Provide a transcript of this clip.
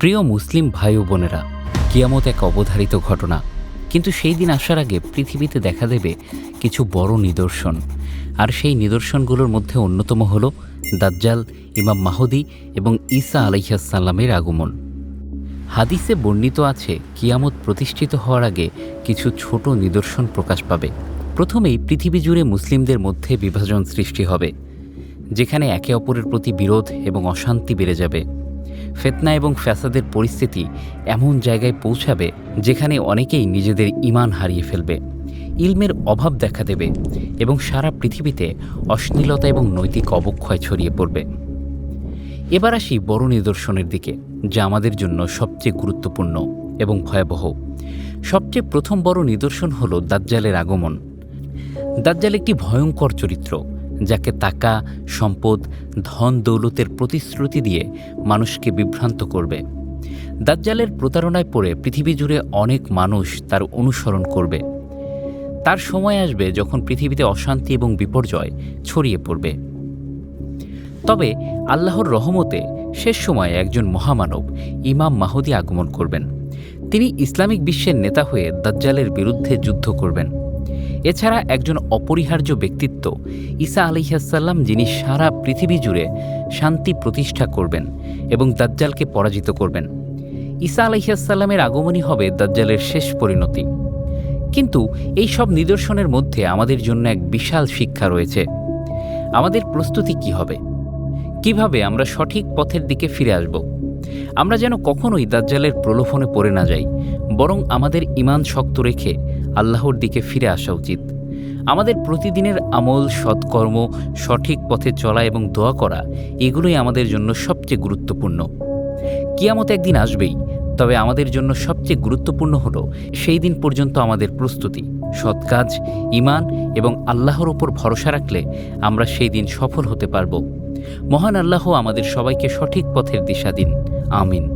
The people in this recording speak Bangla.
প্রিয় মুসলিম ভাই ও বোনেরা, কিয়ামত এক অবধারিত ঘটনা। কিন্তু সেই দিন আসার আগে পৃথিবীতে দেখা দেবে কিছু বড় নিদর্শন। আর সেই নিদর্শনগুলোর মধ্যে অন্যতম হল দাজ্জাল, ইমাম মাহদি এবং ঈসা আলাইহাসাল্লামের আগমন। হাদিসে বর্ণিত আছে, কিয়ামত প্রতিষ্ঠিত হওয়ার আগে কিছু ছোট নিদর্শন প্রকাশ পাবে। প্রথমেই পৃথিবী জুড়ে মুসলিমদের মধ্যে বিভাজন সৃষ্টি হবে, যেখানে একে অপরের প্রতি বিরোধ এবং অশান্তি বেড়ে যাবে। ফেতনা এবং ফ্যাসাদের পরিস্থিতি এমন জায়গায় পৌঁছাবে যেখানে অনেকেই নিজেদের ইমান হারিয়ে ফেলবে, ইলমের অভাব দেখা দেবে এবং সারা পৃথিবীতে অশ্লীলতা এবং নৈতিক অবক্ষয় ছড়িয়ে পড়বে। এবার আসি বড় নিদর্শনের দিকে, যা আমাদের জন্য সবচেয়ে গুরুত্বপূর্ণ এবং ভয়াবহ। সবচেয়ে প্রথম বড় নিদর্শন হল দাজ্জালের আগমন। দাজ্জাল একটি ভয়ঙ্কর চরিত্র। যাকে টাকা, সম্পদ, ধন, দৌলতের প্রতিশ্রুতি দিয়ে মানুষকে বিভ্রান্ত করবে। দাজ্জালের প্রতারণায় পড়ে পৃথিবী জুড়ে অনেক মানুষ তার অনুসরণ করবে। তার সময় আসবে যখন পৃথিবীতে অশান্তি এবং বিপর্যয় ছড়িয়ে পড়বে। তবে আল্লাহর রহমতে শেষ সময়ে একজন মহামানব ইমাম মাহুদি আগমন করবেন। তিনি ইসলামিক বিশ্বের নেতা হয়ে দাজ্জালের বিরুদ্ধে যুদ্ধ করবেন। এছাড়া একজন অপরিহার্য ব্যক্তিত্ব, ঈসা আলহিহাসাল্লাম যিনি সারা পৃথিবী জুড়ে শান্তি প্রতিষ্ঠা করবেন এবং দাজ্জালকে পরাজিত করবেন। ঈসা আলহিহাসাল্লামের আগমনই হবে দাজ্জালের শেষ পরিণতি। কিন্তু এই সব নিদর্শনের মধ্যে আমাদের জন্য এক বিশাল শিক্ষা রয়েছে। আমাদের প্রস্তুতি কি হবে? কীভাবে আমরা সঠিক পথের দিকে ফিরে আসব? আমরা যেন কখনোই দাজ্জালের প্রলোভনে পড়ে না যাই, বরং আমাদের ইমান শক্ত রেখে আল্লাহর দিকে ফিরে আসা উচিত। আমাদের প্রতিদিনের আমল, সৎকর্ম, সঠিক পথে চলা এবং দোয়া করা, এগুলোই আমাদের জন্য সবচেয়ে গুরুত্বপূর্ণ। কিয়ামত একদিন আসবেই, তবে আমাদের জন্য সবচেয়ে গুরুত্বপূর্ণ হলো সেই দিন পর্যন্ত আমাদের প্রস্তুতি, সৎ কাজ ইমান এবং আল্লাহর ওপর ভরসা রাখলে আমরা সেই দিন সফল হতে পারব। মহান আল্লাহ আমাদের সবাইকে সঠিক পথের দিশা দিন। আমিন।